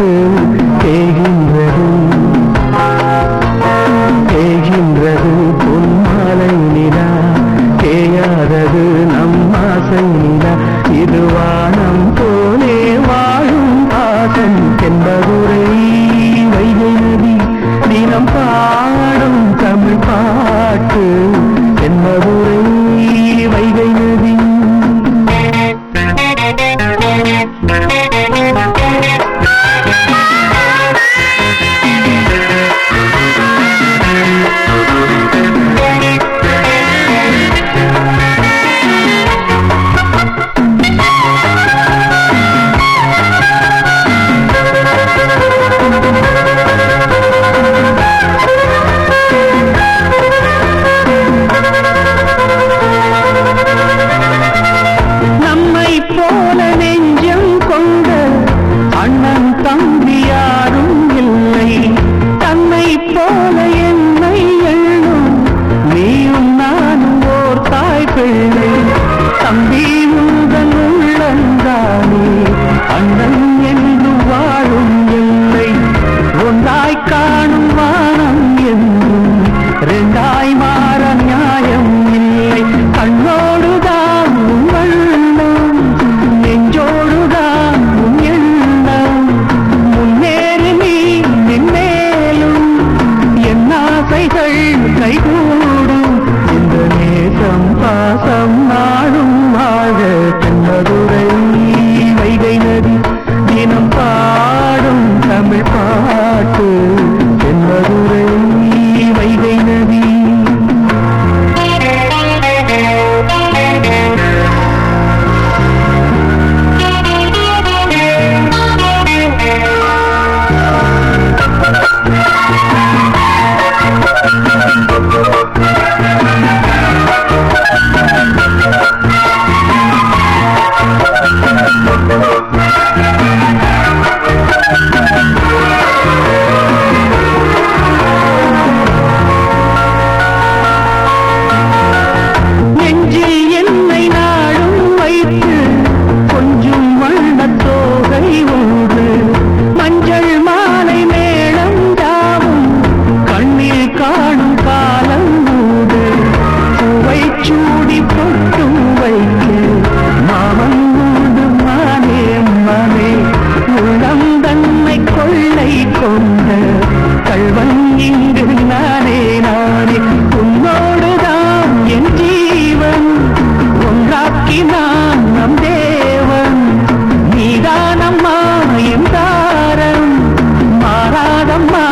காற்று தேகின்றது. தேகின்றது பொன்மாலை நிலா தேயாதது நம் ஆசை நிலா. இது வானம் போலே வாழும் பாசம் என்பதுரை. வைகை நதி தினம் பாடும் தமிழ் பாட்டு. பிள்ளை தம்பி உந்தன் உள்ளந்தானே அண்ணன் என்று வாழும் நான் நம் தேவன். நீதான் அம்மா மாறாதம்மா